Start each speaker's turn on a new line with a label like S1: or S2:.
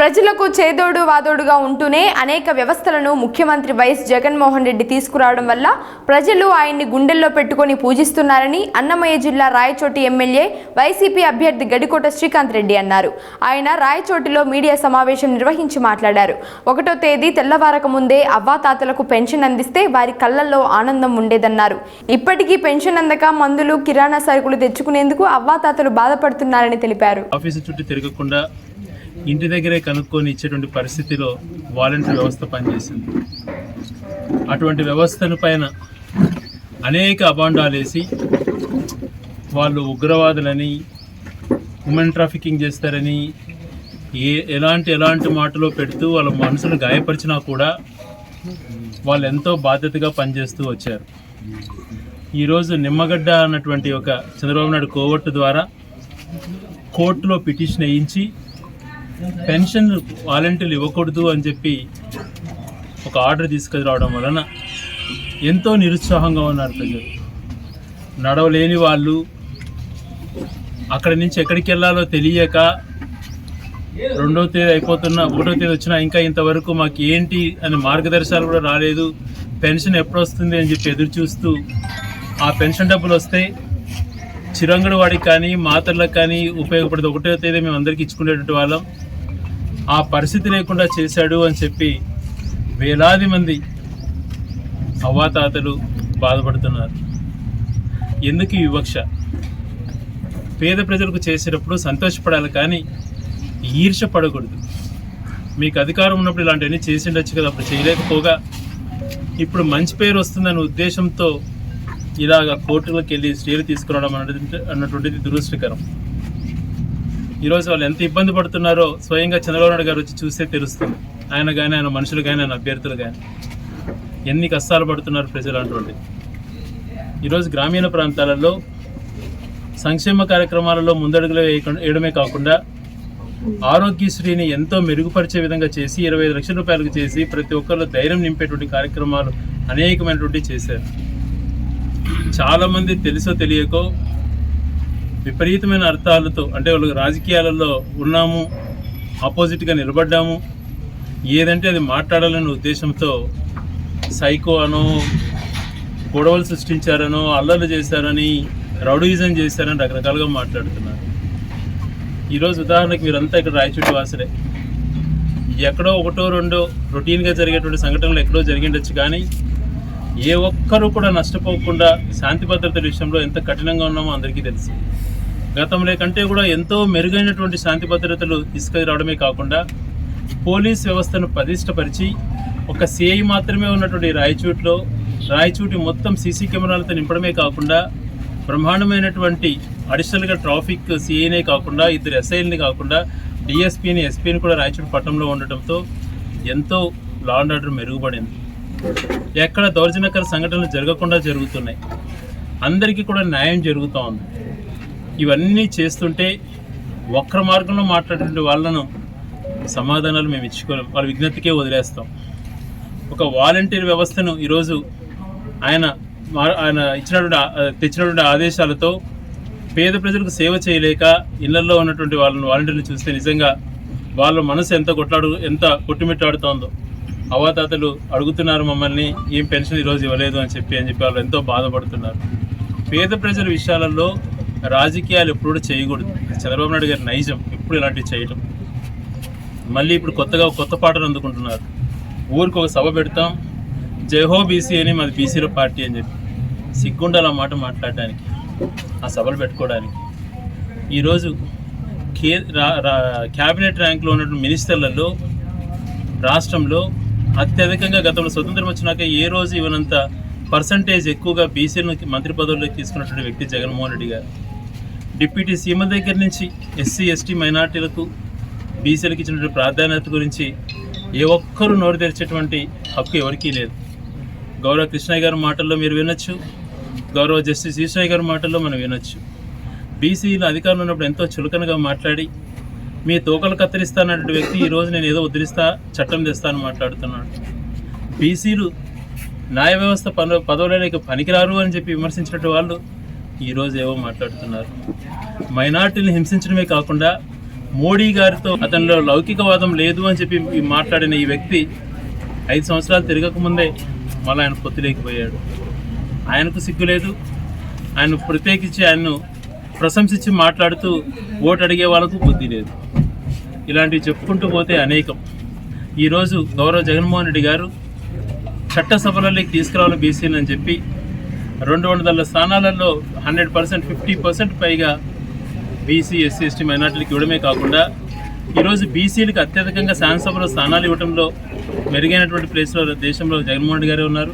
S1: ప్రజలకు చేదోడు వాదోడుగా ఉంటూనే అనేక వ్యవస్థలను ముఖ్యమంత్రి వైఎస్ జగన్మోహన్ రెడ్డి తీసుకురావడం వల్ల ప్రజలు ఆయన్ని గుండెల్లో పెట్టుకొని పూజిస్తున్నారని అన్నమయ్య జిల్లా రాయచోటి ఎమ్మెల్యే వైసీపీ అభ్యర్థి గడికోట శ్రీకాంత్ రెడ్డి అన్నారు. ఆయన రాయచోటిలో మీడియా సమావేశం నిర్వహించి మాట్లాడారు. ఒకటో తేదీ తెల్లవారక ముందే అవ్వాతాతలకు పెన్షన్ అందిస్తే వారి కళ్ళల్లో ఆనందం ఉండేదన్నారు. ఇప్పటికీ పెన్షన్ అందక మందులు కిరాణా సరుకులు తెచ్చుకునేందుకు అవ్వాతాతలు బాధపడుతున్నారని తెలిపారు.
S2: ఆఫీసు చుట్టూ తిరగకుండా ఇంటి దగ్గరే కనుక్కొని ఇచ్చేటువంటి పరిస్థితిలో వాలంటీర్ వ్యవస్థ పనిచేసింది. అటువంటి వ్యవస్థను పైన అనేక అబాండాలు వేసి వాళ్ళు ఉగ్రవాదులని ఉమెన్ ట్రాఫికింగ్ చేస్తారని ఏ ఎలాంటి ఎలాంటి మాటలో పెడుతూ వాళ్ళ మనసును గాయపరిచినా కూడా వాళ్ళు ఎంతో బాధ్యతగా పనిచేస్తూ వచ్చారు. ఈరోజు నిమ్మగడ్డ అన్నటువంటి ఒక చంద్రబాబు నాయుడు కోవట్టు ద్వారా కోర్టులో పిటిషన్ వేయించి పెన్షన్ వాలంటీర్లు ఇవ్వకూడదు అని చెప్పి ఒక ఆర్డర్ తీసుకురావడం వలన ఎంతో నిరుత్సాహంగా ఉన్నారు ప్రజలు. నడవలేని వాళ్ళు అక్కడి నుంచి ఎక్కడికి వెళ్ళాలో తెలియక రెండవ తేదీ అయిపోతున్న ఒకటో తేదీ వచ్చినా ఇంకా ఇంతవరకు మాకు ఏంటి అని మార్గదర్శకాలు కూడా రాలేదు. పెన్షన్ ఎప్పుడు వస్తుంది అని చెప్పి ఎదురు చూస్తూ ఆ పెన్షన్ డబ్బులు వస్తే చిరంగడి వాడికి కానీ మాతర్లకు కానీ ఉపయోగపడదు. ఒకటో తేదీ మేము అందరికీ ఇచ్చుకునేటువంటి వాళ్ళం. ఆ పరిస్థితి లేకుండా చేశాడు అని చెప్పి వేలాది మంది అవ్వాతాతలు బాధపడుతున్నారు. ఎందుకు వివక్ష? పేద ప్రజలకు చేసేటప్పుడు సంతోషపడాలి కానీ ఈర్ష పడకూడదు. మీకు అధికారం ఉన్నప్పుడు ఇలాంటివన్నీ చేసిండొచ్చు కదా అప్పుడు చేయలేకపోగా. ఇప్పుడు మంచి పేరు వస్తుందనే ఉద్దేశంతో ఇలాగ కోర్టులకు వెళ్ళి స్టేలు తీసుకురావడం అన్నటువంటిది దురదృష్టకరం. ఈరోజు వాళ్ళు ఎంత ఇబ్బంది పడుతున్నారో స్వయంగా చంద్రబాబు నాయుడు గారు వచ్చి చూస్తే తెలుస్తుంది. ఆయన కానీ ఆయన మనుషులు కానీ ఆయన అభ్యర్థులు కానీ ఎన్ని కష్టాలు పడుతున్నారు ప్రజలు అటువంటి ఈరోజు గ్రామీణ ప్రాంతాలలో సంక్షేమ కార్యక్రమాలలో ముందడుగులు వేయకుండా వేయడమే కాకుండా ఆరోగ్యశ్రీని ఎంతో మెరుగుపరిచే విధంగా చేసి ఇరవై ఐదు లక్షల రూపాయలకు చేసి ప్రతి ఒక్కరిలో ధైర్యం నింపేటువంటి కార్యక్రమాలు అనేకమైనటువంటి చేశారు. చాలామంది తెలుసో తెలియకో విపరీతమైన అర్థాలతో అంటే వాళ్ళు రాజకీయాలలో ఉన్నాము ఆపోజిట్గా నిలబడ్డాము. ఏదంటే అది మాట్లాడాలనే ఉద్దేశంతో సైకో అనో గొడవలు సృష్టించారనో అల్లర్లు చేశారని రౌడీజం చేశారని రకరకాలుగా మాట్లాడుతున్నారు. ఈరోజు ఉదాహరణకి మీరంతా ఇక్కడ రాయచూటి వాసులే. ఎక్కడో ఒకటో రెండో రొటీన్గా జరిగేటువంటి సంఘటనలు ఎక్కడో జరిగిండొచ్చు కానీ ఏ ఒక్కరూ కూడా నష్టపోకుండా శాంతి భద్రతల విషయంలో ఎంత కఠినంగా ఉన్నామో అందరికీ తెలుసు. గతంలో కంటే కూడా ఎంతో మెరుగైనటువంటి శాంతి భద్రతలు తీసుకురావడమే కాకుండా పోలీస్ వ్యవస్థను పటిష్టపరిచి ఒక సిఐ మాత్రమే ఉన్నటువంటి రాయచూట్లో రాయచూటి మొత్తం సీసీ కెమెరాలతో నింపడమే కాకుండా బ్రహ్మాండమైనటువంటి అడిషనల్గా ట్రాఫిక్ సిఐనే కాకుండా ఇద్దరు ఎస్ఐల్ని కాకుండా డిఎస్పీని ఎస్పీని కూడా రాయచూటి పట్టణంలో ఉండటంతో ఎంతో లా అండ్ ఆర్డర్ మెరుగుపడింది. ఎక్కడ దౌర్జన్యకర సంఘటనలు జరగకుండా జరుగుతున్నాయి. అందరికీ కూడా న్యాయం జరుగుతూ ఉంది. ఇవన్నీ చేస్తుంటే వక్ర మార్గంలో మాట్లాడేటువంటి వాళ్ళను సమాధానాలు మేము ఇచ్చుకోలేం. వాళ్ళ విజ్ఞతకే వదిలేస్తాం. ఒక వాలంటీర్ వ్యవస్థను ఈరోజు ఆయన మా- ఆయన ఇచ్చినటువంటి తెచ్చినటువంటి ఆదేశాలతో పేద ప్రజలకు సేవ చేయలేక ఇళ్ళలో ఉన్నటువంటి వాళ్ళని వాలంటీర్లు చూస్తే నిజంగా వాళ్ళ మనసు ఎంత కొట్లాడు ఎంత కొట్టుమిట్టాడుతోందో. అవాతాతలు అడుగుతున్నారు మమ్మల్ని ఏం పెన్షన్ ఈరోజు ఇవ్వలేదు అని చెప్పి అని చెప్పి వాళ్ళు ఎంతో బాధపడుతున్నారు. పేద ప్రజల విషయాలలో రాజకీయాలు ఎప్పుడు కూడా చేయకూడదు. చంద్రబాబు నాయుడు గారి నైజం ఎప్పుడు ఇలాంటివి చేయటం. మళ్ళీ ఇప్పుడు కొత్తగా కొత్త పాటలు అందుకుంటున్నారు. ఊరికి ఒక సభ పెడతాం. జయహో బీసీ అని మాది బీసీల పార్టీ అని చెప్పి. సిగ్గుండాలి ఆ మాట మాట్లాడడానికి ఆ సభలు పెట్టుకోవడానికి. ఈరోజు కే రా క్యాబినెట్ ర్యాంక్లో ఉన్నటువంటి మినిస్టర్లలో రాష్ట్రంలో అత్యధికంగా గతంలో స్వతంత్రం వచ్చినాక ఏ రోజు ఇవ్వనంత పర్సంటేజ్ ఎక్కువగా బీసీలను మంత్రి పదవుల్లోకి తీసుకున్నటువంటి వ్యక్తి జగన్మోహన్ రెడ్డి గారు. డిప్యూటీ సీమ దగ్గర నుంచి ఎస్సీ ఎస్టీ మైనార్టీలకు బీసీలకు ఇచ్చినటువంటి ప్రాధాన్యత గురించి ఏ ఒక్కరూ నోరు తెరిచేటువంటి హక్కు ఎవరికీ లేదు. గౌరవ కృష్ణయ్య గారి మాటల్లో మీరు వినొచ్చు. గౌరవ జస్టిస్ ఈశ్వరయ్య గారి మాటల్లో మనం వినొచ్చు. బీసీలు అధికారంలో ఉన్నప్పుడు ఎంతో చులకనగా మాట్లాడి మీ తోకలు కత్తిరిస్తానటువంటి వ్యక్తి ఈరోజు నేను ఏదో ఉద్ధరిస్తా చట్టం తెస్తాను మాట్లాడుతున్నాడు బీసీలు న్యాయ వ్యవస్థ పను పదవులకి పనికిరారు అని చెప్పి విమర్శించినట్టు వాళ్ళు ఈరోజు ఏవో మాట్లాడుతున్నారు. మైనార్టీని హింసించడమే కాకుండా మోడీ గారితో అతనిలో లౌకికవాదం లేదు అని చెప్పి మాట్లాడిన ఈ వ్యక్తి ఐదు సంవత్సరాలు తిరగకముందే మళ్ళీ ఆయన పొత్తులేకపోయాడు ఆయనకు సిగ్గు లేదు. ఆయన ప్రత్యేకించి ఆయన్ను ప్రశంసించి మాట్లాడుతూ ఓటు అడిగే వాళ్ళకు బుద్ధి లేదు. ఇలాంటివి చెప్పుకుంటూ పోతే అనేకం. ఈరోజు గౌరవ జగన్మోహన్ రెడ్డి గారు చట్టసభలలోకి తీసుకురావాలి బీసీలు అని చెప్పి రెండు వందల స్థానాలలో హండ్రెడ్ పర్సెంట్ ఫిఫ్టీ పర్సెంట్ పైగా బీసీ ఎస్సీ ఎస్టీ మైనార్టీలకు ఇవ్వడమే కాకుండా ఈరోజు బీసీలకు అత్యధికంగా శాసనసభలో స్థానాలు ఇవ్వడంలో మెరుగైనటువంటి ప్లేస్లో దేశంలో జగన్మోహన్ రెడ్డి గారే ఉన్నారు.